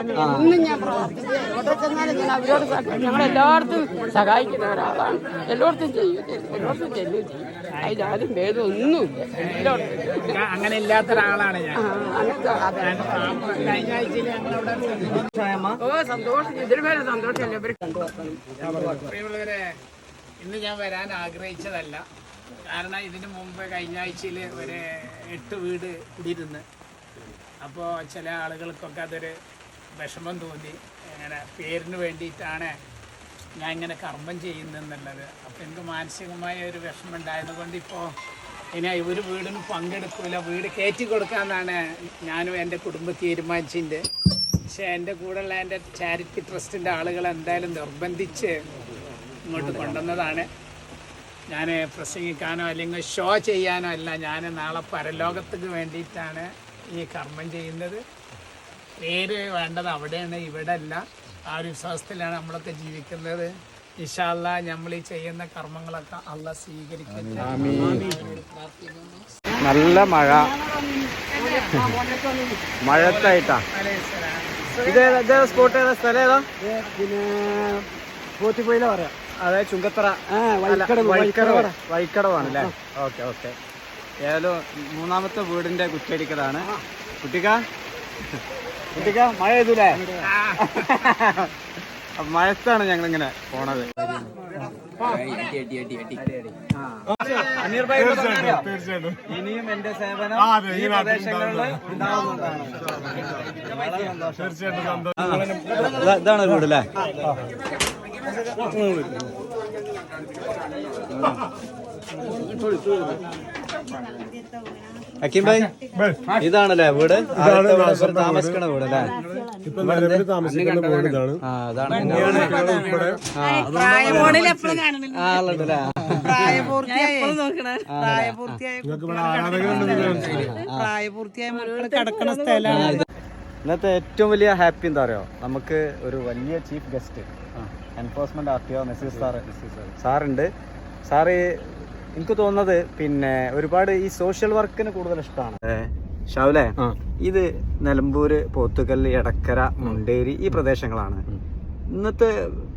ഇന്നും ഞാൻ എവിടെ ചെന്നാലും ഞാൻ അവരോട് ഞങ്ങൾ എല്ലായിടത്തും സഹായിക്കുന്ന ഒരാളാണ്. എല്ലായിടത്തും ചെയ്യും എല്ലായിടത്തും ചെല്ലും ചെയ്യും. അതിലാരും ഭേദം ഒന്നുമില്ല എല്ലായിടത്തും അങ്ങനെ ഇല്ലാത്ത ഒരാളാണ് ഞാൻ. ഓ സന്തോഷം. ഇതിന് പേരെ സന്തോഷമല്ല ഇവർ ഇന്ന് ഞാൻ വരാൻ ആഗ്രഹിച്ചതല്ല. കാരണം ഇതിനു മുമ്പ് കഴിഞ്ഞ ആഴ്ചയിൽ ഒരു എട്ട് വീട് കുടിയിരുന്ന്. അപ്പോൾ ചില ആളുകൾക്കൊക്കെ അതൊരു വിഷമം തോന്നി. ഇങ്ങനെ പേരിന് വേണ്ടിയിട്ടാണ് ഞാൻ ഇങ്ങനെ കർമ്മം ചെയ്യുന്നെന്നുള്ളത് അപ്പോൾ എനിക്ക് മാനസികമായ ഒരു വിഷമം ഉണ്ടായതുകൊണ്ട് ഇപ്പോൾ ഇനി ഒരു വീടിന് പങ്കെടുക്കില്ല വീട് കയറ്റി കൊടുക്കാമെന്നാണ് ഞാനും എന്റെ കുടുംബം തീരുമാനിച്ചിട്ടുണ്ട് പക്ഷേ എന്റെ കൂടെയുള്ള എന്റെ ചാരിറ്റി ട്രസ്റ്റിന്റെ ആളുകൾ എന്തായാലും നിർബന്ധിച്ച് ഇങ്ങോട്ട് കൊണ്ടുവന്നതാണ്. ഞാൻ പ്രസംഗിക്കാനോ അല്ലെങ്കിൽ ഷോ ചെയ്യാനോ അല്ല ഞാൻ നാളെ പരലോകത്തിന് വേണ്ടിയിട്ടാണ് ഈ കർമ്മം ചെയ്യുന്നത്. പേര് വേണ്ടത് അവിടെയാണ് ഇവിടെ അല്ല ആ ഒരു വിശ്വാസത്തിലാണ് നമ്മളൊക്കെ ജീവിക്കുന്നത്. ഇഷാല്ല നമ്മൾ ഈ ചെയ്യുന്ന കർമ്മങ്ങളൊക്കെ അല്ല സ്വീകരിക്കുന്നത് നല്ല മഴ. മഴത്തായിട്ടാ. ഇത് സ്പോട്ട് ഏതാ? സ്ഥലം ഏതാ? പിന്നെ പോത്തിപ്പോയില പറയാം അതെ ചുങ്കത്തറ. വഴിക്കടവ്, അല്ലേ ഓക്കെ ഓക്കെ. ഏതായാലും മൂന്നാമത്തെ വീടിന്റെ കുറ്റടിക്കലാണ് കുട്ടിക്ക? കുട്ടിക്ക മഴ ചെയ്തൂലേ മഴത്താണ് ഞങ്ങൾ ഇങ്ങനെ പോണത് ഇനിയും എന്റെ സേവനം ഈ പ്രദേശങ്ങളിൽ ഇതാണ് ഒരു വീട് അല്ലേ? ഹക്കീം ഭായി? ഇതാണല്ലേ വീട്? താമസിക്കണ വീട് അല്ലേ? ഇന്നത്തെ ഏറ്റവും വലിയ ഹാപ്പി എന്താ പറയുക നമുക്ക് ഒരു വലിയ chief guest enforcement R T O Naseer sir. സാറുണ്ട്. Sir എനിക്ക് തോന്നുന്നത് പിന്നെ ഒരുപാട് ഈ സോഷ്യൽ വർക്കിന് കൂടുതൽ ഇഷ്ടമാണ്. ഷാവുലെ? ഇത് നിലമ്പൂര് പോത്തുകല്ല് എടക്കര മുണ്ടേരി ഈ പ്രദേശങ്ങളാണ്. ഇന്നത്തെ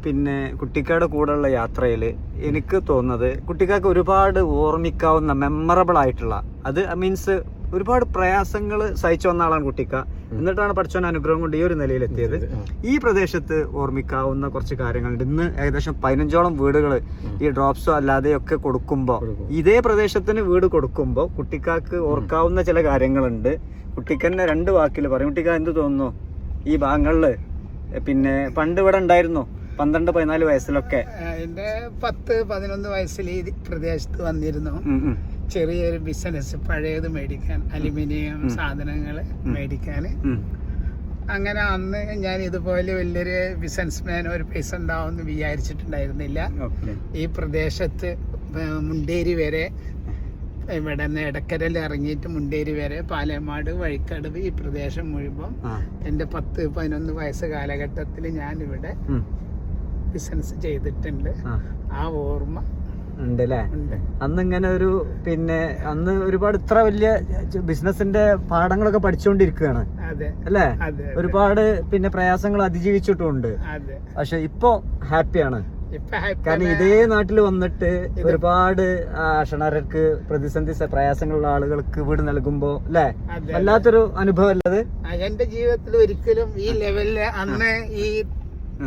പിന്നെ കുട്ടിക്കാട് കൂടെയുള്ള യാത്രയിൽ എനിക്ക് തോന്നുന്നത് കുട്ടിക്കാർക്ക് ഒരുപാട് ഓർമ്മിക്കാവുന്ന മെമ്മറബിൾ ആയിട്ടുള്ള അത് മീൻസ് ഒരുപാട് പ്രയാസങ്ങൾ സഹിച്ചു വന്ന ആളാണ് കുട്ടിക്ക എന്നിട്ടാണ് പഠിച്ചവൻ അനുഗ്രഹം കൊണ്ട് ഈ ഒരു നിലയിൽ എത്തിയത് ഈ പ്രദേശത്ത് ഓർമ്മിക്കാവുന്ന കുറച്ച് കാര്യങ്ങളുണ്ട്. ഇന്ന് ഏകദേശം പതിനഞ്ചോളം വീടുകൾ ഈ ഡ്രോപ്സോ അല്ലാതെയൊക്കെ കൊടുക്കുമ്പോൾ ഇതേ പ്രദേശത്തിന് വീട് കൊടുക്കുമ്പോൾ കുട്ടിക്കാക്ക് ഓർക്കാവുന്ന ചില കാര്യങ്ങളുണ്ട്. കുട്ടിക്കന്നെ രണ്ട് വാക്കിൽ പറയും. കുട്ടിക്ക എന്ത് തോന്നുന്നു? ഈ ഭാഗങ്ങളിൽ പിന്നെ പണ്ട് ഇവിടെ ഉണ്ടായിരുന്നു? പന്ത്രണ്ട് പതിനാല് വയസ്സിലൊക്കെ. എന്റെ പത്ത് പതിനൊന്ന് വയസ്സിൽ ഈ പ്രദേശത്ത് വന്നിരുന്നു. ചെറിയൊരു ബിസിനസ് പഴയത് മേടിക്കാൻ അലുമിനിയം സാധനങ്ങൾ മേടിക്കാൻ. അങ്ങനെ അന്ന് ഞാൻ ഇതുപോലെ വലിയൊരു ബിസിനസ്മാൻ ഒരു പൈസ ഉണ്ടാവുമെന്ന് വിചാരിച്ചിട്ടുണ്ടായിരുന്നില്ല. ഈ പ്രദേശത്ത് മുണ്ടേരി വരെ ഇവിടെ നിന്ന് ഇടക്കരയിൽ ഇറങ്ങിയിട്ട് മുണ്ടേരി വരെ പാലമാട് വഴിക്കടവ് ഈ പ്രദേശം മുഴുവൻ എന്റെ എന്റെ പത്ത് പതിനൊന്ന് വയസ്സ് കാലഘട്ടത്തിൽ ഞാൻ ഇവിടെ ബിസിനസ് ചെയ്തിട്ടുണ്ട്. ആ ഓർമ്മ ഉണ്ട് അല്ലേ ഉണ്ട്. അന്ന് ഇങ്ങനെ ഒരു പിന്നെ അന്ന് ഒരുപാട് ഇത്ര വലിയ ബിസിനസിന്റെ പാഠങ്ങളൊക്കെ പഠിച്ചുകൊണ്ടിരിക്കുകയാണ് അല്ലേ? ഒരുപാട് പിന്നെ പ്രയാസങ്ങൾ അതിജീവിച്ചിട്ടുണ്ട് അതെ. പക്ഷെ ഇപ്പൊ ഹാപ്പിയാണ്. കാരണം ഇതേ നാട്ടിൽ വന്നിട്ട് ഒരുപാട് അക്ഷണർക്ക് പ്രതിസന്ധി പ്രയാസങ്ങളുള്ള ആളുകൾക്ക് വീട് നൽകുമ്പോ അല്ലേ. വല്ലാത്തൊരു അനുഭവം അല്ലത് എന്റെ ജീവിതത്തിൽ ഒരിക്കലും ഈ ലെവലിൽ അന്ന് ഈ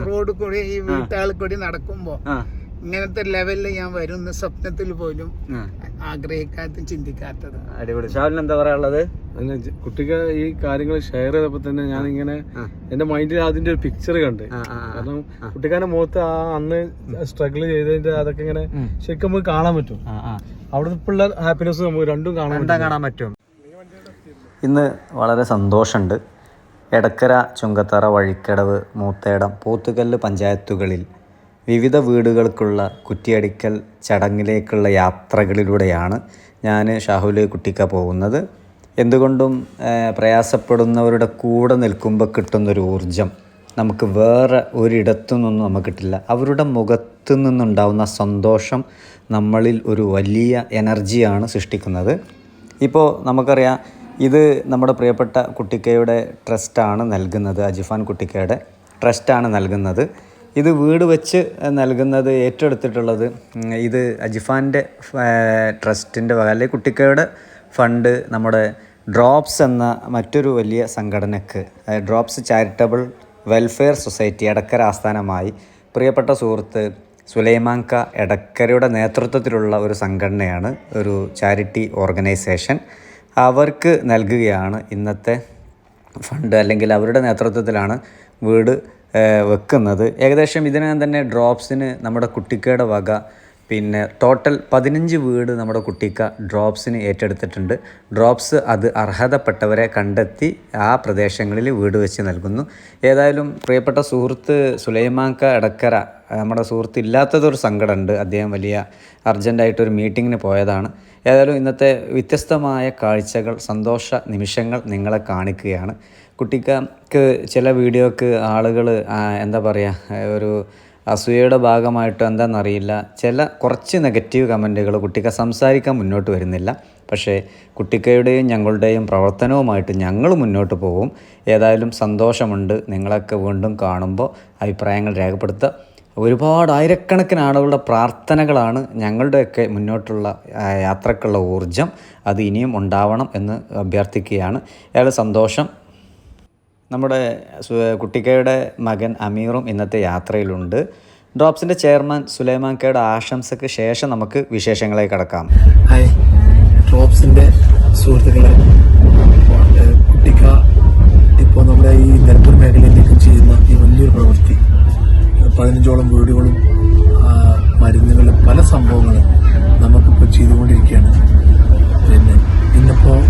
റോഡ് കൂടി ഈ വീട്ടുകാൾ കൂടി നടക്കുമ്പോ ഇങ്ങനത്തെ ലെവലിൽ ഞാൻ വരുന്ന സ്വപ്നത്തിൽ പോലും. ആഗ്രഹിക്കാത്ത ചിന്തിക്കാത്തത്. അടിപൊളി. ഷാവിന് എന്താ പറയാനുള്ളത്? കുട്ടിക്ക് ഈ കാര്യങ്ങൾ ഷെയർ ചെയ്തപ്പോ തന്നെ ഞാൻ ഇങ്ങനെ എന്റെ മൈൻഡിൽ അതിന്റെ ഒരു പിക്ചർ കണ്ട്. കാരണം കുട്ടിക്കാരന്റെ മുഖത്ത് ആ അന്ന് സ്ട്രഗിൾ ചെയ്തതിന്റെ അതൊക്കെ ഇങ്ങനെ ശരിക്കും നമുക്ക് കാണാൻ പറ്റും. ആ ആ. അവിടെ പിള്ളേർ ഹാപ്പിനെസ് നമുക്ക് രണ്ടും കാണാൻ കാണാൻ പറ്റും. ഇന്ന് വളരെ സന്തോഷമുണ്ട്. എടക്കര ചുങ്കത്തറ വഴിക്കടവ് മൂത്തേടം പോത്തുകല്ല് പഞ്ചായത്തുകളിൽ വിവിധ വീടുകൾക്കുള്ള കുറ്റിയടിക്കൽ ചടങ്ങിലേക്കുള്ള യാത്രകളിലൂടെയാണ് ഞാൻ ഷാഹുൽ കുട്ടിക്ക പോകുന്നത്. എന്തുകൊണ്ടും പ്രയാസപ്പെടുന്നവരുടെ കൂടെ നിൽക്കുമ്പോൾ കിട്ടുന്നൊരു ഊർജം നമുക്ക് വേറെ ഒരിടത്തു നിന്നും നമുക്ക് കിട്ടില്ല. അവരുടെ മുഖത്തു നിന്നുണ്ടാവുന്ന സന്തോഷം നമ്മളിൽ ഒരു വലിയ എനർജിയാണ് സൃഷ്ടിക്കുന്നത്. ഇപ്പോൾ നമുക്കറിയാം ഇത് നമ്മുടെ പ്രിയപ്പെട്ട കുട്ടിക്കയുടെ ട്രസ്റ്റാണ് നൽകുന്നത് അജിഫാൻ കുട്ടിക്കയുടെ ട്രസ്റ്റാണ് നൽകുന്നത്. ഇത് വീട് വെച്ച് നൽകുന്നത് ഏറ്റെടുത്തിട്ടുള്ളത് ഇത് അജിഫാന്റെ ട്രസ്റ്റിന്റെ വക അല്ലെങ്കിൽ കുട്ടിക്കയുടെ ഫണ്ട് നമ്മുടെ ഡ്രോപ്സ് എന്ന മറ്റൊരു വലിയ സംഘടനക്ക് drops charitable welfare society Edakkara ആസ്ഥാനമായി പ്രിയപ്പെട്ട സുഹൃത്ത് സുലൈമാങ്ക എടക്കരയുടെ നേതൃത്വത്തിലുള്ള ഒരു സംഘടനയാണ് ഒരു ചാരിറ്റി ഓർഗനൈസേഷൻ. അവർക്ക് നൽകുകയാണ് ഇന്നത്തെ ഫണ്ട് അല്ലെങ്കിൽ അവരുടെ നേതൃത്വത്തിലാണ് വീട് വെക്കുന്നത്. ഏകദേശം ഇതിനകം തന്നെ ഡ്രോപ്സിന് നമ്മുടെ കുട്ടിക്കയുടെ വക പിന്നെ ടോട്ടൽ പതിനഞ്ച് വീട് നമ്മുടെ കുട്ടിക്ക ഡ്രോപ്സിന് ഏറ്റെടുത്തിട്ടുണ്ട്. ഡ്രോപ്സ് അത് അർഹതപ്പെട്ടവരെ കണ്ടെത്തി ആ പ്രദേശങ്ങളിൽ വീട് വെച്ച് നൽകുന്നു. ഏതായാലും പ്രിയപ്പെട്ട സുഹൃത്ത് സുലൈമാക്ക എടക്കര നമ്മുടെ സുഹൃത്ത് ഇല്ലാത്തതൊരു സങ്കടമുണ്ട്. അദ്ദേഹം വലിയ അർജന്റായിട്ടൊരു മീറ്റിങ്ങിന് പോയതാണ്. ഏതായാലും ഇന്നത്തെ വ്യത്യസ്തമായ കാഴ്ചകൾ സന്തോഷ നിമിഷങ്ങൾ നിങ്ങളെ കാണിക്കുകയാണ്. കുട്ടിക്ക് ചില വീഡിയോക്ക് ആളുകൾ എന്താ പറയുക ഒരു അസൂയയുടെ ഭാഗമായിട്ടോ എന്താണെന്നറിയില്ല ചില കുറച്ച് നെഗറ്റീവ് കമന്റുകൾ കുട്ടിക്ക സംസാരിക്കാൻ മുന്നോട്ട് വരുന്നില്ല. പക്ഷേ കുട്ടിക്കയുടെയും ഞങ്ങളുടെയും പ്രവർത്തനവുമായിട്ട് ഞങ്ങൾ മുന്നോട്ട് പോകും ഏതായാലും സന്തോഷമുണ്ട് നിങ്ങളൊക്കെ വീണ്ടും കാണുമ്പോൾ അഭിപ്രായങ്ങൾ രേഖപ്പെടുത്തുക. ഒരുപാട് ആയിരക്കണക്കിന് ആളുകളുടെ പ്രാർത്ഥനകളാണ് ഞങ്ങളുടെയൊക്കെ മുന്നോട്ടുള്ള യാത്രക്കുള്ള ഊർജം അത് ഇനിയും ഉണ്ടാവണം എന്ന് അഭ്യർത്ഥിക്കുകയാണ്. ഏറെ സന്തോഷം. നമ്മുടെ കുട്ടിക്കയുടെ മകൻ അമീറും ഇന്നത്തെ യാത്രയിലുണ്ട്. ഡ്രോപ്സിന്റെ ചെയർമാൻ സുലൈമാൻ കയുടെ ആശംസയ്ക്ക് ശേഷം നമുക്ക് വിശേഷങ്ങളെ കടക്കാം. ഹായ്. ഡ്രോപ്സിന്റെ സുഹൃത്തുക്കളെ കുട്ടിക്ക ഇപ്പോൾ നമ്മുടെ ഈ നെൽപ്പൂർ മേഖലയിലേക്ക് ചെയ്യുന്ന ഈ വലിയൊരു പ്രവൃത്തി പതിനഞ്ചോളം വീടുകളും മരുന്നുകളും പല സംഭവങ്ങളും നമുക്കിപ്പോൾ ചെയ്തുകൊണ്ടിരിക്കുകയാണ്. പിന്നെ ഇന്നിപ്പോൾ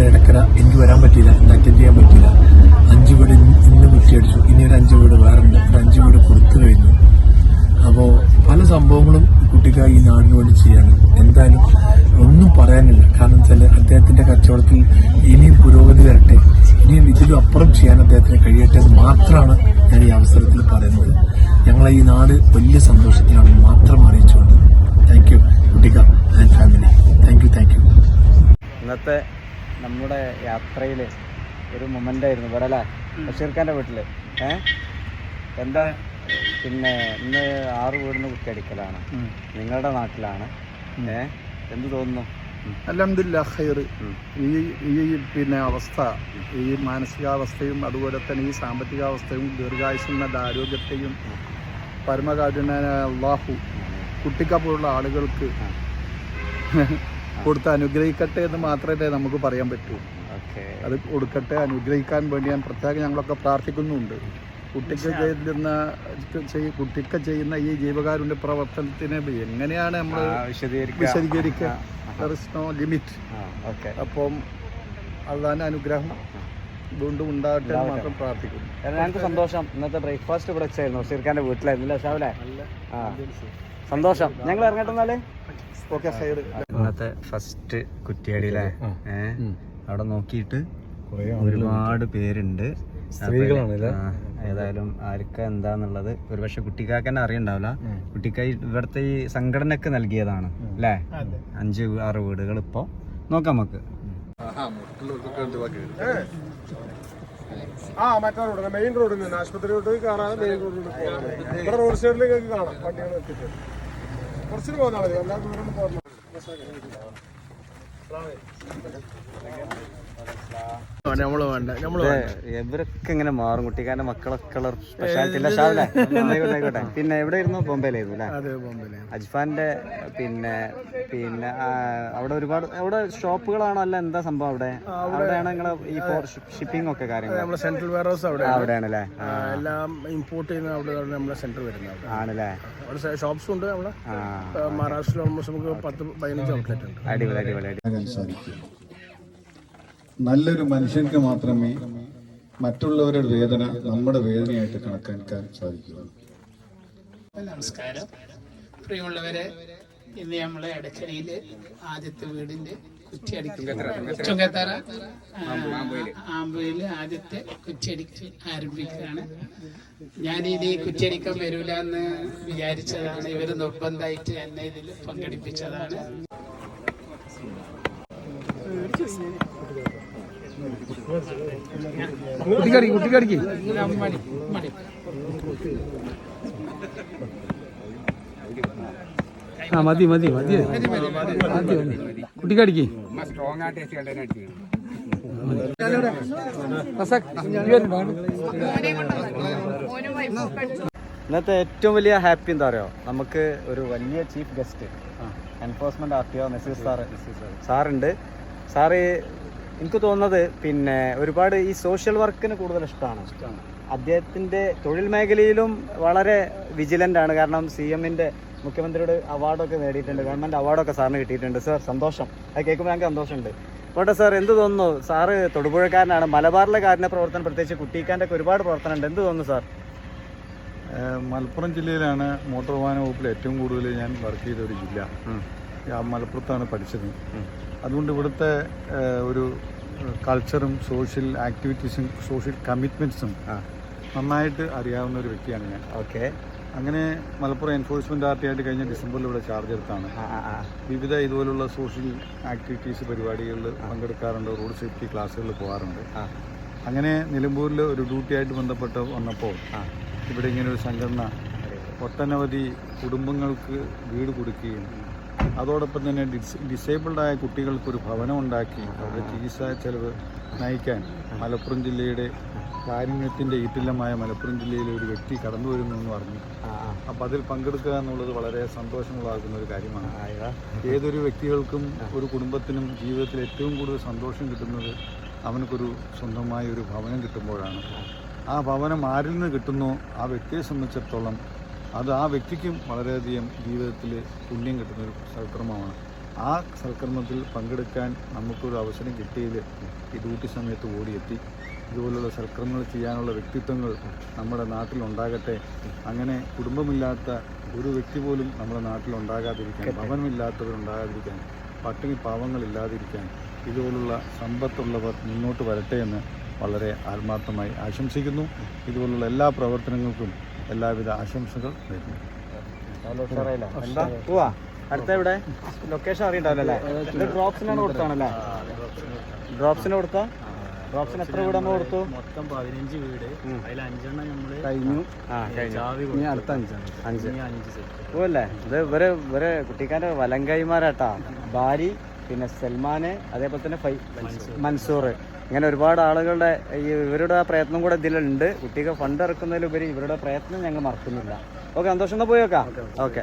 അവിടെ ഇടക്കര എനിക്ക് വരാൻ പറ്റിയില്ല ഇന്ന് അറ്റൻഡ് ചെയ്യാൻ പറ്റിയില്ല. അഞ്ച് വീട് ഇന്ന് കുറ്റിയടിച്ചു ഇനി ഒരു അഞ്ച് വീട് വേറെ ഒരു അഞ്ച് വീട് കൊടുത്തു കഴിഞ്ഞു. അപ്പോൾ പല സംഭവങ്ങളും കുട്ടിക്ക് ഈ നാടിന് വേണ്ടി ചെയ്യാണ്. എന്തായാലും ഒന്നും പറയാനില്ല. കാരണം വെച്ചാൽ അദ്ദേഹത്തിന്റെ കച്ചവടത്തിൽ ഇനിയും പുരോഗതി വരട്ടെ. ഇനിയും ഇതിലും അപ്പുറം ചെയ്യാൻ അദ്ദേഹത്തിന് കഴിയട്ടെ എന്ന് മാത്രമാണ് ഞാൻ ഈ അവസരത്തിൽ പറയുന്നത്. ഞങ്ങളെ ഈ നാട് വലിയ സന്തോഷത്തിലാണ് മാത്രം അറിയിച്ചുകൊണ്ട്. Thank you Kuttikka and family thank you thank you ഇന്നത്തെ നമ്മുടെ യാത്രയിൽ ഒരു മൊമെന്റ് ആയിരുന്നു ഇവിടെ അല്ലേ ബഷീർ ഖാന്റെ വീട്ടിൽ ഏ? എന്താ? പിന്നെ ഇന്ന് ആറ് വീടിന് കുത്തിയടിക്കലാണ്. നിങ്ങളുടെ നാട്ടിലാണ്. ഏ? എന്ത് തോന്നുന്നു? അലഹമില്ല ഖൈർ. ഈ ഈ പിന്നെ അവസ്ഥ ഈ മാനസികാവസ്ഥയും അതുപോലെ തന്നെ ഈ സാമ്പത്തികാവസ്ഥയും ദീർഘായുസ് നല്ല ആരോഗ്യത്തെയും പരമകാരുണ്യനായ അള്ളാഹു കുട്ടിക്കപ്പോഴുള്ള ആളുകൾക്ക് കൊടുത്ത് അനുഗ്രഹിക്കട്ടെ എന്ന് മാത്രമേ നമുക്ക് പറയാൻ പറ്റൂ. ഓക്കെ. അത് കൊടുക്കട്ടെ അനുഗ്രഹിക്കാൻ വേണ്ടി ഞാൻ പ്രത്യേകം ഞങ്ങളൊക്കെ പ്രാർത്ഥിക്കുന്നുണ്ട്. കുട്ടിക്ക് ചെയ്യുന്ന ചെയ്- കുട്ടിക്ക് ചെയ്യുന്ന ഈ ജീവകാരുണ്യ പ്രവർത്തനത്തിന് എങ്ങനെയാണ് നമ്മൾ വിശദീകരിക്കുക. There is no limit okay. അപ്പം അതാണ് അനുഗ്രഹം വീണ്ടും ഉണ്ടാകട്ടെ എന്ന് മാത്രം പ്രാർത്ഥിക്കുന്നു. ഞങ്ങൾക്ക് സന്തോഷം. ഇന്നത്തെ ബ്രേക്ക്ഫാസ്റ്റ് ഇവിടെ വെച്ചായിരുന്നു. ബഷീർ ഖാന്റെ വീട്ടിലായിരുന്നു അല്ലേ? ഷാവിലെ സന്തോഷം. ഞങ്ങൾ ഇറങ്ങട്ടെന്നാലേ ഓക്കെ ഹൈർ ഇന്നത്തെ ഫസ്റ്റ് കുറ്റിയാടിയിലേ ഏഹ് അവിടെ നോക്കിയിട്ട് ഒരുപാട് പേരുണ്ട്. ഏതായാലും ആർക്ക എന്താന്നുള്ളത് ഒരുപക്ഷെ കുട്ടിക്കാക്കന്നെ അറിയണ്ടാവില്ല. കുട്ടിക്കായി ഇവിടുത്തെ ഈ സംഘടനക്ക് നൽകിയതാണ് അല്ലേ? അഞ്ച് ആറ് വീടുകൾ ഇപ്പോ നോക്കാം നമുക്ക്. ആ മറ്റേ റോഡ് മെയിൻ റോഡിൽ നിന്ന് ആശുപത്രിയിലോട്ട് കാണാതെ മെയിൻ റോഡിൽ പോകാം ഇവിടെ റോഡ് സൈഡിലേക്ക് കാണാം. വണ്ടികൾ എത്തിയിട്ട് കുറച്ചിന് പോന്നാൽ മതി. എല്ലാ ദൂരം പോകാം നമ്മൾ വേണ്ട നമ്മൾ ഇത് ഇവരൊക്കെ ഇങ്ങനെ മാറും കുട്ടിക്കാരന്റെ മക്കളൊക്കെ ഉള്ള സ്പെഷ്യാലിറ്റി ഷാവിലെ ആയിക്കോട്ടെ ആയിക്കോട്ടെ. പിന്നെ എവിടെ ഇരുന്നു ബോംബെയിലായിരുന്നു അല്ലേ? അജ്ഫാന്റെ പിന്നെ പിന്നെ അവിടെ ഒരുപാട് അവിടെ ഷോപ്പുകളാണോ? അല്ല എന്താ സംഭവം അവിടെ? അവിടെയാണ് നിങ്ങളെ ഈ ഷിപ്പിംഗ് ഒക്കെ കാര്യങ്ങൾ സെൻട്രൽ വെയർ ഹൗസ് അവിടെ അവിടെയാണല്ലേ? ആ, എല്ലാം ഇമ്പോർട്ട് ചെയ്യുന്ന അവിടെ നമ്മളെ സെന്റർ വരുന്നത് ആണല്ലേ? അവിടെ ഷോപ്സും ഉണ്ട് നമ്മളെ. മഹാരാഷ്ട്രയിൽ ഓൾമോസ്റ്റ് നമുക്ക് പത്ത് പതിനഞ്ച് ഔട്ട്ലെറ്റ് ഉണ്ട്. അടിപൊളി അടിപൊളി സാധിക്കും. നല്ലൊരു മനുഷ്യർക്ക് മാത്രമേ മറ്റുള്ളവരുടെ വേദന നമ്മുടെ വേദനയായിട്ട് കണക്കാക്കാൻ സാധിക്കുകയുള്ളൂ നമസ്കാരം. പ്രിയമുള്ളവരെ ഇന്ന് നമ്മളെ എടക്കരയിൽ ആദ്യത്തെ വീടിന്റെ കുറ്റിയടിക്കൽ ചുങ്കത്തറ ആദ്യത്തെ കുറ്റിയടിക്കൽ ആരംഭിക്കുകയാണ്. ഞാൻ ഇനി കുറ്റിയടിക്കാൻ വരൂല എന്ന് വിചാരിച്ചതാണ്. ഇവർ നിർബന്ധമായിട്ട് എന്നെ ഇതിൽ പങ്കെടുപ്പിച്ചതാണ്. കുട്ടിക്കടിക്ക് കുട്ടിക്കടിക്ക്. ആ മതി മതി മതി. മതി കുട്ടിക്കടിക്ക്. ഇന്നത്തെ ഏറ്റവും വലിയ ഹാപ്പി എന്താ പറയുക നമുക്ക് ഒരു വലിയ chief guest enforcement R T O Naseer sir. സാറുണ്ട്. Sir എനിക്ക് തോന്നുന്നത് പിന്നെ ഒരുപാട് ഈ സോഷ്യൽ വർക്കിന് കൂടുതൽ ഇഷ്ടമാണ്. അദ്ദേഹത്തിന്റെ തൊഴിൽ മേഖലയിലും വളരെ വിജിലന്റ് ആണ്. കാരണം സി എമ്മിന്റെ മുഖ്യമന്ത്രിയുടെ അവാർഡൊക്കെ നേടിയിട്ടുണ്ട്. ഗവൺമെന്റ് അവാർഡൊക്കെ സാറിന് കിട്ടിയിട്ടുണ്ട്. സാർ സന്തോഷം. അത് കേൾക്കുമ്പോൾ ഞങ്ങൾക്ക് സന്തോഷമുണ്ട്. പോട്ടെ സാർ എന്ത് തോന്നുന്നു? സാറ് തൊടുപുഴക്കാരനാണ്. മലബാറിലെ കാരുണ്യ പ്രവർത്തനം പ്രത്യേകിച്ച് കുട്ടിക്കാന്റെ ഒക്കെ ഒരുപാട് പ്രവർത്തനം ഉണ്ട് എന്ത് തോന്നുന്നു സാർ മലപ്പുറം ജില്ലയിലാണ് മോട്ടോർ വാഹന വകുപ്പിൽ ഏറ്റവും കൂടുതൽ ഞാൻ വർക്ക് ചെയ്ത ഒരു ജില്ല. മലപ്പുറത്താണ് പഠിച്ചത്. അതുകൊണ്ട് ഇവിടുത്തെ ഒരു കൾച്ചറും സോഷ്യൽ ആക്ടിവിറ്റീസും സോഷ്യൽ കമ്മിറ്റ്മെന്റ്സും നന്നായിട്ട് അറിയാവുന്ന ഒരു വ്യക്തിയാണ് ഞാൻ. ഓക്കെ. അങ്ങനെ മലപ്പുറം എൻഫോഴ്സ്മെന്റ് ആർട്ടി ആയിട്ട് കഴിഞ്ഞ ഡിസംബറിൽ ഇവിടെ ചാർജ് എടുത്താണ്. വിവിധ ഇതുപോലുള്ള സോഷ്യൽ ആക്ടിവിറ്റീസ് പരിപാടികളിൽ പങ്കെടുക്കാറുണ്ട് റോഡ് സേഫ്റ്റി ക്ലാസ്സുകളിൽ പോകാറുണ്ട്. അങ്ങനെ നിലമ്പൂരിൽ ഒരു ഡ്യൂട്ടിയായിട്ട് ബന്ധപ്പെട്ട് വന്നപ്പോൾ ഇവിടെ ഇങ്ങനെ ഒരു സംഘടന ഒട്ടനവധി കുടുംബങ്ങൾക്ക് വീട് കൊടുക്കുകയും അതോടൊപ്പം തന്നെ ഡിസ് ഡിസേബിൾഡായ കുട്ടികൾക്കൊരു ഭവനം ഉണ്ടാക്കി അവരുടെ ചികിത്സാ ചെലവ് നയിക്കാൻ മലപ്പുറം ജില്ലയുടെ കാരുണ്യത്തിന്റെ ഈറ്റില്ലമായ മലപ്പുറം ജില്ലയിലെ ഒരു വ്യക്തി കടന്നു വരുന്നു എന്ന് പറഞ്ഞു. അപ്പം അതിൽ പങ്കെടുക്കുക എന്നുള്ളത് വളരെ സന്തോഷമുള്ളതാക്കുന്ന ഒരു കാര്യമാണ്. ഏതൊരു വ്യക്തികൾക്കും ഒരു കുടുംബത്തിനും ജീവിതത്തിൽ ഏറ്റവും കൂടുതൽ സന്തോഷം കിട്ടുന്നത് അവനക്കൊരു സ്വന്തമായ ഒരു ഭവനം കിട്ടുമ്പോഴാണ്. ആ ഭവനം ആരിൽ നിന്ന് കിട്ടുന്നോ? ആ വ്യക്തിയെ സംബന്ധിച്ചിടത്തോളം അത് ആ വ്യക്തിക്കും വളരെയധികം ജീവിതത്തിൽ പുണ്യം കിട്ടുന്ന ഒരു സൽക്രമമാണ് ആ സൽക്കർമ്മത്തിൽ പങ്കെടുക്കാൻ നമുക്കൊരു അവസരം കിട്ടിയതിൽ ഈ ഡ്യൂട്ടി സമയത്ത് ഓടിയെത്തി. ഇതുപോലുള്ള സൽക്കർമ്മങ്ങൾ ചെയ്യാനുള്ള വ്യക്തിത്വങ്ങൾ നമ്മുടെ നാട്ടിലുണ്ടാകട്ടെ. അങ്ങനെ കുടുംബമില്ലാത്ത ഒരു വ്യക്തി പോലും നമ്മുടെ നാട്ടിലുണ്ടാകാതിരിക്കാൻ ഭവനമില്ലാത്തവരുണ്ടാകാതിരിക്കാൻ പട്ടിണി പാവങ്ങളില്ലാതിരിക്കാൻ ഇതുപോലുള്ള സമ്പത്തുള്ളവർ മുന്നോട്ട് വരട്ടെ എന്ന് വളരെ ആത്മാർത്ഥമായി ആശംസിക്കുന്നു. ഇതുപോലുള്ള എല്ലാ പ്രവർത്തനങ്ങൾക്കും എല്ലാവിധ ആശംസകൾ നേരുന്നു. അടുത്ത എവിടെ? ലൊക്കേഷൻ അറിയണ്ടാവല്ലേ ഇത് ഡ്രോപ്സിനാണ് കൊടുത്താണല്ലേ? ഡ്രോപ്സിന് കൊടുത്ത? ഡ്രോപ്സിന് എത്ര വീട് നമ്മൾ കൊടുത്തു? മൊത്തം പതിനഞ്ച് വീട്. അതിൽ അഞ്ചെണ്ണം നമ്മൾ കഴിഞ്ഞു. ആ കഴിഞ്ഞു. ഇനി അടുത്ത അഞ്ചാണ് അഞ്ച്. അഞ്ച്. സെറ്റ് പോവല്ലേ ഇത് ഇവർ ഇവരെ കുട്ടിക്കാരുടെ വലങ്കൈമാരാട്ടാ. ബാരി പിന്നെ സൽമാന് അതേപോലെ തന്നെ മൻസൂർ. ഇങ്ങനെ ഒരുപാട് ആളുകളുടെ ഈ ഇവരുടെ ആ പ്രയത്നം കൂടെ ഇതിലുണ്ട്. കുട്ടികൾ ഫണ്ട് ഇറക്കുന്നതിലുപരി ഇവരുടെ പ്രയത്നം ഞങ്ങൾ മറക്കുന്നില്ല. ഓക്കെ സന്തോഷം. എന്നാൽ പോയി വെക്കാം ഓക്കെ.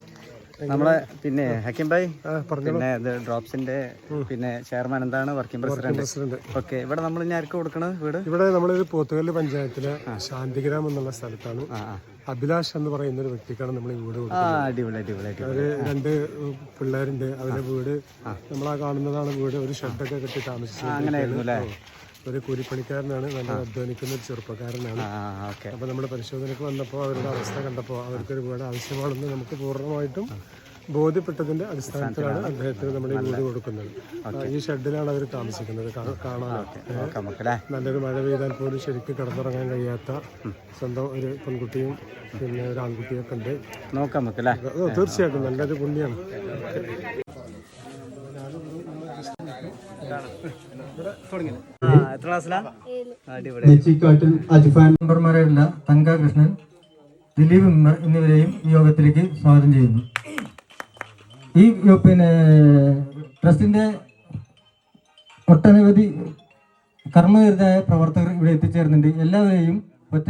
നമ്മളെ പിന്നെ ഹക്കീം ഭായ് പിന്നെ ഡ്രോപ്സിന്റെ പിന്നെ ചെയർമാൻ എന്താണ്? Working president. ഓക്കെ ഇവിടെ നമ്മൾ ഇനി ആർക്ക് കൊടുക്കണത് വീട്? ഇവിടെ നമ്മളൊരു പോത്തുകല്ല് പഞ്ചായത്തിലെ ശാന്തിഗ്രാം എന്നുള്ള സ്ഥലത്താണ്. അഭിലാഷ് എന്ന് പറയുന്ന ഒരു വ്യക്തിക്കാണ് നമ്മൾ വീട് കൊടുക്കുന്നത്. അവർ രണ്ട് പിള്ളേരുണ്ട്. അവരുടെ വീട് നമ്മളാ കാണുന്നതാണ് വീട്. ഒരു ഷെഡൊക്കെ കെട്ടി താമസിച്ചു ഒരു കൂലിപ്പണിക്കാരനാണ് നല്ല അധ്വാനിക്കുന്ന ഒരു ചെറുപ്പക്കാരനാണ്. നമ്മുടെ അപ്പോൾ നമ്മൾ പരിശോധനയ്ക്ക് വന്നപ്പോൾ അവരുടെ അവസ്ഥ കണ്ടപ്പോൾ അവർക്കൊരു വീട് ആവശ്യമാണെന്ന് നമുക്ക് പൂർണമായിട്ടും ബോധ്യപ്പെട്ടതിന്റെ അടിസ്ഥാനത്തിലാണ് അദ്ദേഹത്തിന് നമ്മൾ ഈ വീട് കൊടുക്കുന്നത്. ഈ ഷെഡിലാണ് അവർ താമസിക്കുന്നത്. കാണാൻ കാണാനൊക്കെ നല്ലൊരു മഴ പെയ്താൽ പോലും ശരിക്കും കിടന്നിറങ്ങാൻ കഴിയാത്ത സ്വന്തം ഒരു പെൺകുട്ടിയും പിന്നെ ഒരു ആൺകുട്ടിയൊക്കെ ഉണ്ട്. നോക്കാം തീർച്ചയായിട്ടും നല്ലൊരു പുണ്യാണ് ആ എത്ര ക്ലാസ്സിലാ അടിപൊളി നെച്ചിക്കാട്ടിൽ അജ്ഫാൻ മെമ്പർമാരായിട്ടുള്ള തങ്ക കൃഷ്ണൻ ദിലീപ് മെമ്പർ എന്നിവരെയും ഈ യോഗത്തിലേക്ക് സ്വാഗതം ചെയ്യുന്നു. ഈ പിന്നെ ട്രസ്റ്റിന്റെ ഒട്ടനവധി കർമ്മനിരതായ പ്രവർത്തകർ ഇവിടെ എത്തിച്ചേർന്നുണ്ട് എല്ലാവരെയും ഒറ്റ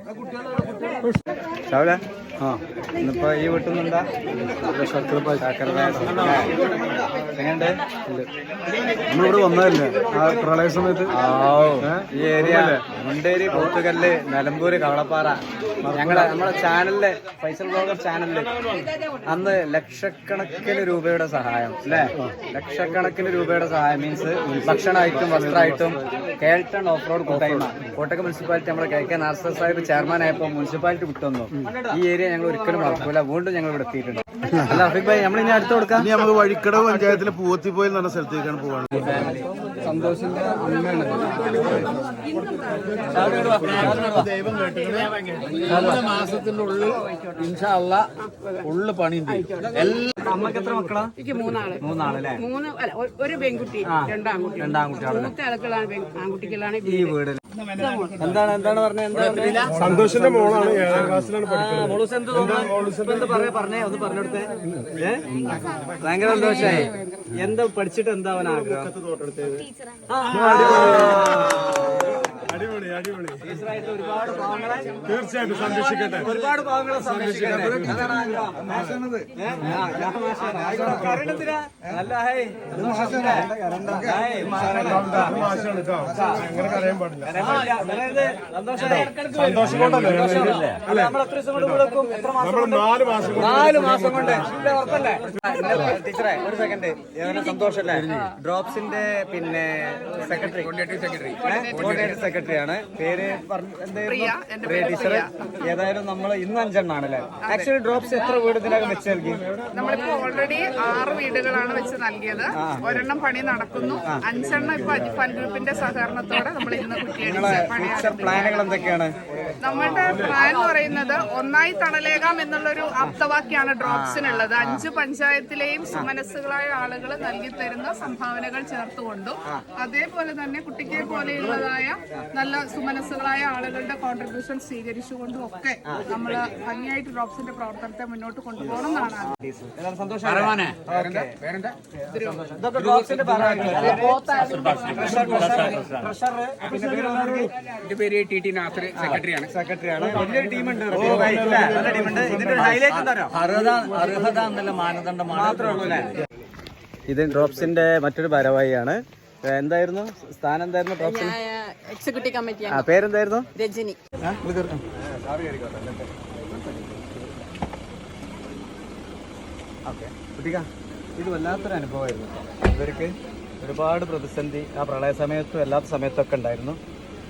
സഹായിച്ചതുകൊണ്ടാണ് ആ ഇന്നിപ്പോ ഈ അല്ലേ? എങ്ങനെയുണ്ട്? നമ്മളിവിടെ വന്നതല്ലേ? ആ പ്രളയ സമയത്ത്? ഈ ഏരിയ. മുണ്ടേരി പോത്തുകല്ല് നിലമ്പൂര് കവളപ്പാറ. ഞങ്ങളെ നമ്മളെ ചാനലിൽ ഫൈസൽ ബ്ലോഗർ ചാനലിൽ അന്ന് ലക്ഷക്കണക്കിന് രൂപയുടെ സഹായം അല്ലേ? ലക്ഷക്കണക്കിന് രൂപയുടെ സഹായം. മീൻസ് ഭക്ഷണമായിട്ടും വസ്ത്രമായിട്ടും കേൾട്ടൺ ഓഫ് റോഡ് കൂട്ടായ്മ കോട്ടക്ക മുനിസിപ്പാലിറ്റി നമ്മുടെ K K Nasar Sahib chairman ആയപ്പോൾ മുനിസിപ്പാലിറ്റി വിട്ടുവന്നു. ഈ ഏരിയ ഞങ്ങൾ ഒരിക്കലും മറക്കൂല. വീണ്ടും ഞങ്ങൾ ഇവിടെ എത്തിയിട്ടുണ്ട്. അല്ല അഫിക് ഭായി നമ്മൾ ഇനി അടുത്ത് കൊടുക്കാം. ഇനി നമുക്ക് വഴിക്കട പഞ്ചായത്തിലെ പൂവത്തി എന്ന് പറഞ്ഞ സ്ഥലത്തേക്കാണ് പോവാണ് സന്തോഷിന്റെ അമ്മയാണ്. മൂന്ന് മാസത്തിന്റെ ഉള്ളിൽ ഇൻഷാല്ല ഉള്ളു പണി അമ്മയ്ക്ക് എത്ര മക്കളാ? എനിക്ക് മൂന്നാൾ. മൂന്നാളല്ലേ? മൂന്ന് അല്ല ഒരു പെൺകുട്ടി മൂത്ത ആൾക്കുള്ളാണ് പെൺ- ആൺകുട്ടികളാണ് ഈ വീട്. എന്താണ് എന്താണ് പറഞ്ഞത്? എന്താ സന്തോഷിന്റെ മോളാണ് ഏഴാം ക്ലാസ്സിലാണ് പഠിക്കുന്നത്. മോളൂസ് എന്ത് തോന്നുന്നു? ഇപ്പൊ എന്താ പറയാ പറഞ്ഞേ? ഒന്ന് പറഞ്ഞെടുത്തേ ഏ? ഭയങ്കര സന്തോഷായി. എന്താ പഠിച്ചിട്ട് എന്താ അവൻ ആഗ്രഹം ആ, അടിപൊളി അടിപൊളി. തീർച്ചയായിട്ടും സംരക്ഷിക്കട്ടെ. ഒരുപാട് പാവങ്ങളെ സംരക്ഷിക്കട്ടെ? നല്ല അങ്ങനെ കരയാൻ പാടില്ല. സന്തോഷം കൊണ്ടല്ലേ? അല്ല, നമ്മൾ എത്ര ദിവസം കൊണ്ട് ഇവിടെ മാസം കൊണ്ട്? നാല് മാസം നാല് മാസം കൊണ്ട്. ടീച്ചറെ ഒരു സെക്കൻഡ് സന്തോഷല്ലേ? ഡ്രോപ്സിന്റെ പിന്നെ സെക്രട്ടറി സെക്രട്ടറി കോർഡിനേറ്റർ സെക്രട്ടറി ആണ് പേര്? ടീച്ചർ ഏതായാലും നമ്മൾ ഇന്ന് അഞ്ചെണ്ണാണ് അല്ലേ ആക്ച്വലി ഡ്രോപ്സ് എത്ര വീട് ഇതിനകം വെച്ച് നൽകി? നമ്മളിപ്പോ ഓൾറെഡി ആറ് വീടുകളാണ് വെച്ച് നൽകിയത്. ഒരെണ്ണം പണി നടക്കുന്നു. അഞ്ചെണ്ണം ഇപ്പൊ അജിഫാൻ ഗ്രൂപ്പിന്റെ സഹകരണത്തോടെ നമ്മൾ ഇന്ന് പ്ലാനുകൾ എന്തൊക്കെയാണ്? നമ്മളുടെ പ്ലാൻ എന്ന് പറയുന്നത് ഒന്നായി തണലേകാം എന്നുള്ളൊരു ആപ്തവാക്യാണ് ഡ്രോപ്സിനുള്ളത് അഞ്ച് പഞ്ചായത്തിലെയും സുമനസ്സുകളായ ആളുകൾ നൽകി തരുന്ന സംഭാവനകൾ ചേർത്തുകൊണ്ടും അതേപോലെ തന്നെ കുട്ടിക്കെ പോലെയുള്ളതായ നല്ല സുമനസ്സുകളായ ആളുകളുടെ കോൺട്രിബ്യൂഷൻ സ്വീകരിച്ചുകൊണ്ടും ഒക്കെ നമ്മൾ ഭംഗിയായിട്ട് ഡ്രോപ്സിന്റെ പ്രവർത്തനത്തെ മുന്നോട്ട് കൊണ്ടുപോകണം എന്നാണ്? എന്റെ പേര് ടി ടി നാസർ സെക്രട്ടറിയാണ് സെക്രട്ടറിയാണ്. വലിയൊരു ടീമുണ്ട്. ഇതിന്റെ ഹൈലൈറ്റ് എന്താ അർഹത അർഹത എന്നുള്ള മാനദണ്ഡം മാത്രമേ ഉള്ളൂ അല്ലേ? ഇത് ഡ്രോപ്സിന്റെ മറ്റൊരു ഭാരവാഹിയാണ്. എന്തായിരുന്നു? സ്ഥാനം എന്തായിരുന്നു ഡ്രോപ്സിന്? എക്സിക്യൂട്ടീവ് കമ്മിറ്റി ആ പേരെന്തായിരുന്നു? രജനി. ഓക്കെ. ഇത് വല്ലാത്തൊരു അനുഭവമായിരുന്നു ഇവർക്ക് ഒരുപാട് പ്രതിസന്ധി ആ പ്രളയ സമയത്തും അല്ലാത്ത സമയത്തൊക്കെ ഉണ്ടായിരുന്നു.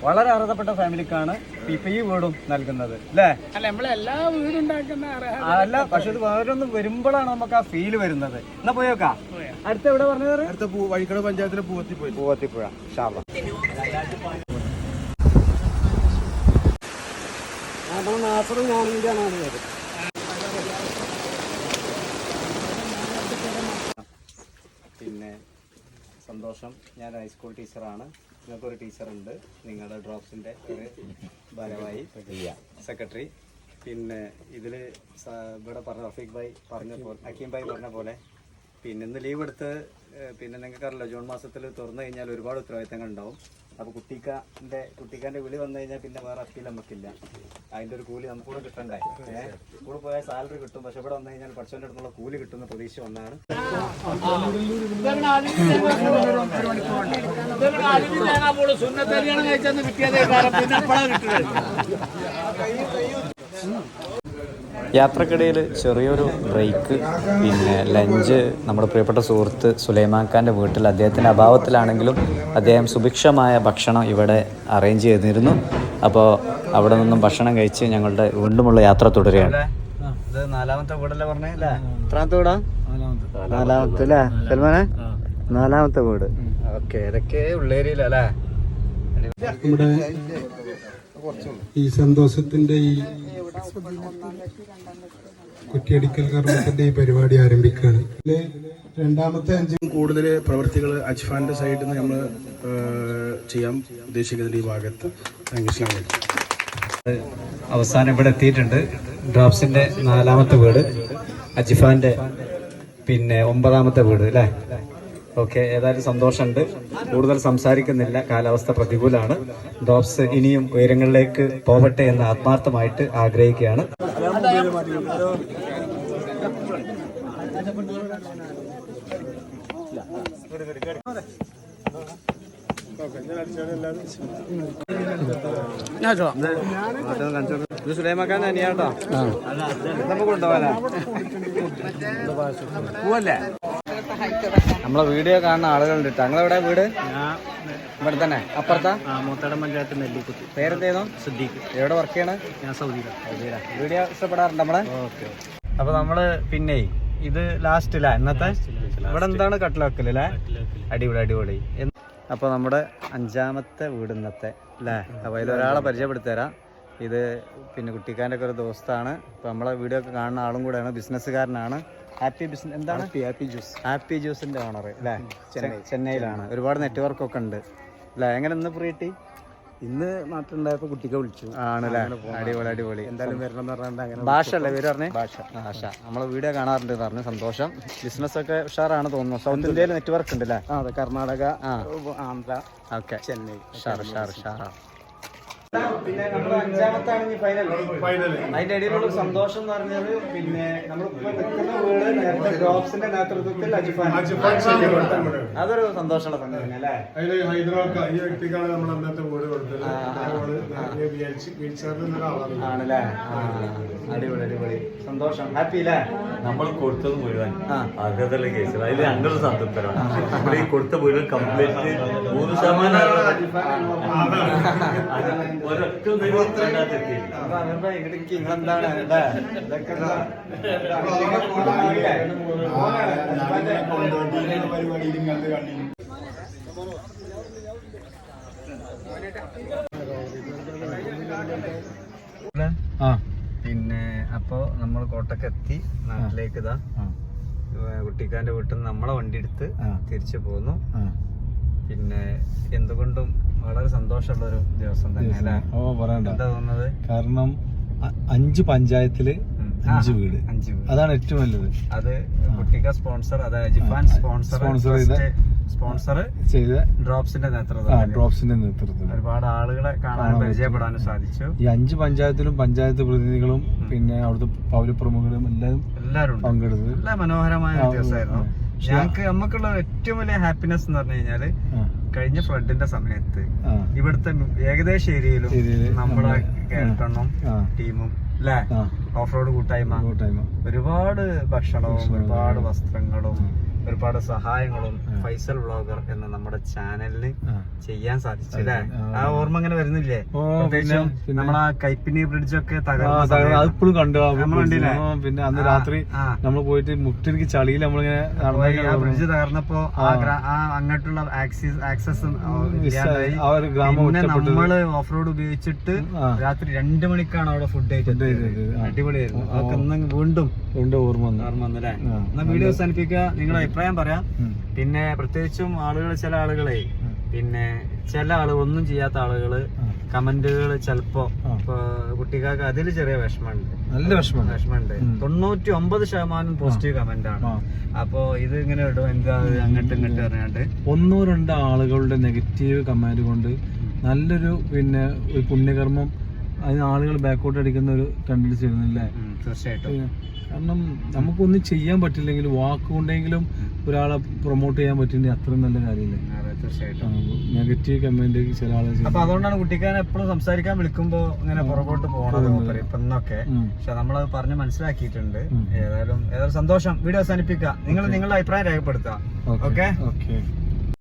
വളരെ അർഹതപ്പെട്ട ഫാമിലിക്കാണ് ഇപ്പൊ ഈ വീടും നൽകുന്നത് അല്ലേ? അല്ല നമ്മളെല്ലാ വീടുണ്ടാക്കുന്ന അർഹത അല്ല പക്ഷെ ഇത് വേറൊന്നും വരുമ്പോഴാണ് നമുക്ക് ആ ഫീൽ വരുന്നത്. എന്നാ പോയോക്കാ അടുത്ത എവിടെ പറഞ്ഞത് അടുത്ത വഴിക്കട പഞ്ചായത്തിലെ പൂവത്തിപ്പോയിൽ പൂവത്തിപ്പുഴ ഷാള പിന്നെ സന്തോഷം. ഞാൻ ഹൈസ്കൂൾ ടീച്ചറാണ് നിങ്ങൾക്കൊരു ടീച്ചറുണ്ട്. നിങ്ങളുടെ ഡ്രോപ്സിന്റെ ഒരു ഭാരവായി സെക്രട്ടറി. പിന്നെ ഇതിൽ ഇവിടെ പറഞ്ഞ റഫീഖ് ഭായി പറഞ്ഞ പോലെ ഹക്കീം ഭായി പറഞ്ഞ പോലെ പിന്നെ ഇന്ന് ലീവ് എടുത്ത് പിന്നെ നിങ്ങൾക്കറിയില്ല ജൂൺ മാസത്തിൽ തുറന്നു കഴിഞ്ഞാൽ ഒരുപാട് ഉത്തരവാദിത്തങ്ങൾ ഉണ്ടാവും. അപ്പോൾ കുട്ടിക്കാന്റെ കുട്ടിക്കാന്റെ വിളി വന്നു കഴിഞ്ഞാൽ പിന്നെ വേറെ അപ്പീൽ നമുക്കില്ല. അതിന്റെ ഒരു കൂലി നമുക്കൂടെ കിട്ടണ്ടേ ഏഹ് സ്കൂളിൽ പോയാൽ സാലറി കിട്ടും പക്ഷെ ഇവിടെ വന്നു കഴിഞ്ഞാൽ പഠിച്ചവന്റെ അടുത്തുള്ള കൂലി കിട്ടുന്ന പ്രതീക്ഷ ഒന്നാണ്. സുന്നത്തരിയാണ് കഴിച്ചെന്ന് കിട്ടിയതേ കാരണം പിന്നെ കിട്ടുന്നത്. യാത്രക്കിടയിൽ ചെറിയൊരു ബ്രേക്ക് പിന്നെ ലഞ്ച് നമ്മുടെ പ്രിയപ്പെട്ട സുഹൃത്ത് സുലൈമാൻ ഖാന്റെ വീട്ടിൽ അദ്ദേഹത്തിന്റെ അഭാവത്തിലാണെങ്കിലും അദ്ദേഹം സുഭിക്ഷമായ ഭക്ഷണം ഇവിടെ അറേഞ്ച് ചെയ്തിരുന്നു. അപ്പോൾ അവിടെ നിന്നും ഭക്ഷണം കഴിച്ച് ഞങ്ങളുടെ വീണ്ടുമുള്ള യാത്ര തുടരുകയാണ്. ഇത് നാലാമത്തെ വീടല്ലേ പറഞ്ഞേ അല്ലേ? എത്രാമത്തെ വീടാ? നാലാമത്തെ. അല്ലേ? സൽമാനെ? നാലാമത്തെ വീട്. ഓക്കെ ഇതൊക്കെ ഉള്ളേരിയിലല്ലേ നമ്മുടെ ഈ സന്തോഷത്തിന്റെ ഈ കുറ്റിയടിക്കൽ കർമ്മത്തിന്റെ ഈ പരിപാടി ആരംഭിക്കുകയാണ്. രണ്ടാമത്തെ അഞ്ചും കൂടുതൽ പ്രവൃത്തികൾ അജ്ഫാന്റെ സൈഡിൽ നിന്ന് നമ്മൾ ചെയ്യാൻ ഉദ്ദേശിക്കുന്നുണ്ട് ഈ ഭാഗത്ത്. അവസാനം ഇവിടെ എത്തിയിട്ടുണ്ട്. ഡ്രോപ്സിന്റെ നാലാമത്തെ വീട് അജിഫാന്റെ പിന്നെ ഒമ്പതാമത്തെ വീട് അല്ലേ? ഓക്കെ ഏതായാലും സന്തോഷമുണ്ട്. കൂടുതൽ സംസാരിക്കുന്നില്ല. കാലാവസ്ഥ പ്രതികൂലമാണ്. ഡോപ്സ് ഇനിയും ഉയരങ്ങളിലേക്ക് പോവട്ടെ എന്ന് ആത്മാർത്ഥമായിട്ട് ആഗ്രഹിക്കുകയാണ്. ഇത് സുലൈമാക്കാൻ തന്നെയാട്ടോ നമുക്ക് കൊണ്ടുപോകാനാ? പോവല്ലേ? നമ്മളെ വീഡിയോ കാണുന്ന ആളുകളുണ്ട് കേട്ടോ എവിടെ വീട്? ഇവിടെ തന്നെ. അപ്പുറത്താ? മൂത്തട പഞ്ചായത്ത് നെല്ലിക്കുത്തി. പേരെന്തേനോ സിദ്ദീഖ്. എവിടെ വർക്ക് ചെയ്യണ? ഞാൻ സൗദിയിലാണ് വീഡിയോ ഇഷ്ടപ്പെടാറുണ്ട് നമ്മളെ? അപ്പൊ നമ്മൾ പിന്നെ ഇത് ലാസ്റ്റ് അല്ലേ ഇന്നത്തെ? ഇവിടെ എന്താണ് കട്ടിലാക്കൽ അല്ലേ അടിപൊളി അടിപൊളി. അപ്പോൾ അപ്പൊ നമ്മുടെ അഞ്ചാമത്തെ വീട് ഇന്നത്തെ അല്ലേ അപ്പൊ പരിചയപ്പെടുത്തി പരിചയപ്പെടുത്തരാം ഇത് പിന്നെ കുട്ടിക്കാന്റെ ഒക്കെ ഒരു ദോസ്താണ്. ഇപ്പൊ നമ്മളെ വീഡിയോ ഒക്കെ കാണുന്ന ആളും കൂടെയാണ്. ബിസിനസ്സുകാരനാണ്. ഹാപ്പി ബിസിനസ് എന്താണ്? ഹാപ്പി ജ്യൂസ് ഹാപ്പി ജ്യൂസിന്റെ ഓണർ അല്ലേ ചെന്നൈ. ചെന്നൈയിലാണ്. ഒരുപാട് നെറ്റ്വർക്ക് ഒക്കെ ഉണ്ട്. അല്ലേ എങ്ങനെ ഇന്ന് ഫ്രീ കിട്ടി? ഇന്ന് നാട്ടിലുണ്ടായപ്പോ കുട്ടിക്ക് വിളിച്ചു. ആണല്ലേ അടിപൊളി അടിപൊളി. എന്തായാലും വരണം എന്ന് പറഞ്ഞാൽ അങ്ങനെ ഭാഷ അല്ലേ? പേര് പറഞ്ഞേ? ഭാഷ. ഭാഷ. നമ്മളെ വീഡിയോ കാണാറുണ്ട് പറഞ്ഞു സന്തോഷം. ബിസിനസ് ഒക്കെ ഉഷാറാണ് തോന്നുന്നു. സൗത്ത് ഇന്ത്യയിൽ നെറ്റ്വർക്ക് ഉണ്ട് അല്ലേ ആ അതെ. കർണാടക ആ. ആന്ധ്ര ഓക്കെ. ചെന്നൈ. ഉഷാർ ഉഷാർ ഉഷാറാ പിന്നെ നമ്മൾ അഞ്ചാമത്താണ് ഇനി ഫൈനൽ അതിന്റെ ഇടയിലുള്ള സന്തോഷം എന്ന് പറഞ്ഞത് പിന്നെ നമ്മളിപ്പോ നിൽക്കുന്ന വീട് നേരത്തെ ഡ്രോപ്സിന്റെ നേതൃത്വത്തിൽ അജിഫാൻ അതൊരു സന്തോഷമുള്ള സംഗതി അല്ലേ? ഹൈദരാബാദ് ഈ വ്യക്തിക്കാണ് നമ്മൾ അന്നത്തെ വീട് കൊടുത്തത്. ആണല്ലേ? അടിപൊളി അടിപൊളി. സന്തോഷം. ഹാപ്പി അല്ലേ? നമ്മൾ കൊടുത്തത് മുഴുവൻ. അർഹതയുള്ള കേസിൽ. അതിൽ രണ്ടൊരു സംതൃപ്തരാണ്. നമ്മൾ ഈ കൊടുത്ത മുഴുവൻ കംപ്ലീറ്റ് മൂന്ന് ശതമാനം ഒരൊറ്റ പിന്നെ അപ്പോ നമ്മൾ കോട്ടക്ക് എത്തി നാട്ടിലേക്ക് ഇതാ. കുട്ടിക്കാന്റെ വീട്ടിൽ നിന്ന് നമ്മളെ വണ്ടി എടുത്ത് തിരിച്ചു പോന്നു. പിന്നെ എന്തുകൊണ്ടും വളരെ സന്തോഷമുള്ള ഒരു ദിവസം. തന്നെ ഓ പറയണ്ട. എന്താ തോന്നുന്നത്? കാരണം അഞ്ച് പഞ്ചായത്തിൽ അഞ്ച് വീട്. അതാണ് ഏറ്റവും നല്ലത്. അത് കുട്ടിക്ക സ്പോൺസർ അതായത് ജിഫാൻ സ്പോൺസർ സ്പോൺസർ ചെയ്ത- സ്പോൺസർ ചെയ്ത ഡ്രോപ്സിന്റെ നേതൃത്വം ഡ്രോപ്സിന്റെ നേതൃത്വത്തിൽ. ഒരുപാട് ആളുകളെ കാണാൻ പരിചയപ്പെടാനും സാധിച്ചു. ഈ അഞ്ച് പഞ്ചായത്തിലും പഞ്ചായത്ത് പ്രതിനിധികളും പിന്നെ അവിടുത്തെ പൗരപ്രമുഖരും എല്ലാവരും എല്ലാവരും. പങ്കെടുത്ത് നല്ല മനോഹരമായ ദിവസമായിരുന്നു. ഞങ്ങൾക്ക് നമുക്കുള്ള ഏറ്റവും വലിയ ഹാപ്പിനെസ് എന്ന് പറഞ്ഞു കഴിഞ്ഞാൽ കഴിഞ്ഞ ഫ്ലഡിന്റെ സമയത്ത് ഇവിടുത്തെ ഏകദേശ ഏരിയയിലും നമ്മുടെ നമ്മളെ- കേൾട്ടണ്ണും ടീമും അല്ലേ ഓഫ് റോഡ് കൂട്ടായ്മ. കൂട്ടായ്മ. ഒരുപാട് ഭക്ഷണവും ഒരുപാട് വസ്ത്രങ്ങളും. ഒരുപാട് സഹായങ്ങളും ഫൈസൽ വ്ളോഗർ എന്ന നമ്മുടെ ചാനലിന് ചെയ്യാൻ സാധിച്ചു അല്ലേ? ആ. ആ ഓർമ്മ ഇങ്ങനെ വരുന്നില്ലേ? പിന്നെ- നമ്മളാ കൈപ്പിനി ബ്രിഡ്ജ് ഒക്കെ തകർന്നു കണ്ടു ആ കണ്ടില്ലേ? പിന്നെ അന്ന് രാത്രി നമ്മൾ പോയിട്ട് മുട്ടിനിക്ക് ചളിയിൽ നമ്മളിങ്ങനെ ആ ബ്രിഡ്ജ് തകർന്നപ്പോ ആ ആ. ആ അങ്ങോട്ടുള്ള ആക്സിസ് ആക്സസ്. നമ്മൾ ഓഫ് റോഡ് ഉപയോഗിച്ചിട്ട് രാത്രി രണ്ടു മണിക്കാണ് അവിടെ ഫുഡ് ആ. അടിപൊളിയായിരുന്നു. ആ. അതൊക്കെ വീണ്ടും ഓർമ്മ വന്നു. ഓർമ്മ വന്നല്ലേ ആ. എന്നാ വീഡിയോ അവസാനിപ്പിക്കുക. നിങ്ങളുടെ അഭിപ്രായം പറയാം. പിന്നെ പ്രത്യേകിച്ചും ആളുകൾ ചില ആളുകളെ പിന്നെ ചില ആളുകൾ ഒന്നും ചെയ്യാത്ത ആളുകൾ കമന്റുകൾ ചിലപ്പോ കുട്ടികൾക്ക് അതിൽ ചെറിയ വിഷമമുണ്ട്. നല്ല വിഷമം വിഷമമുണ്ട്. തൊണ്ണൂറ്റി ഒമ്പത് ശതമാനം പോസിറ്റീവ് കമന്റ് ആണ് അപ്പോ ഇത് ഇങ്ങനെ ഇടും എന്താ അങ്ങോട്ടും ഇങ്ങോട്ട് പറഞ്ഞാണ്ട്? ഒന്നോ രണ്ടോ ആളുകളുടെ നെഗറ്റീവ് കമന്റ് കൊണ്ട് നല്ലൊരു പിന്നെ ഒരു പുണ്യകർമ്മം അതിന് ആളുകൾ ബാക്കോട്ട് അടിക്കുന്ന ഒരു ടെൻഡൻസി ചെയ്യുന്നില്ലേ തീർച്ചയായിട്ടും. കാരണം നമുക്കൊന്നും ചെയ്യാൻ പറ്റില്ലെങ്കിൽ വാക്കുകൊണ്ടെങ്കിലും ഒരാളെ പ്രൊമോട്ട് ചെയ്യാൻ പറ്റുന്നത് അത്രയും നല്ല കാര്യമില്ലേ? നെഗറ്റീവ് കമന്റ് ചില ആളുകൾ അപ്പൊ അതുകൊണ്ടാണ് കുട്ടിക്കാരൻ എപ്പോഴും സംസാരിക്കാൻ വിളിക്കുമ്പോ ഇങ്ങനെ പുറകോട്ട് പോകണത് മൂപ്പര് ഇപ്പൊ ഇന്നൊക്കെ. ഉം. പക്ഷെ നമ്മളത് പറഞ്ഞ് മനസ്സിലാക്കിയിട്ടുണ്ട്. ഏതായാലും ഏതായാലും സന്തോഷം. വീഡിയോ അവസാനിപ്പിക്കുക നിങ്ങൾ നിങ്ങളുടെ അഭിപ്രായം രേഖപ്പെടുത്തുക. ഓക്കെ? ഓക്കെ.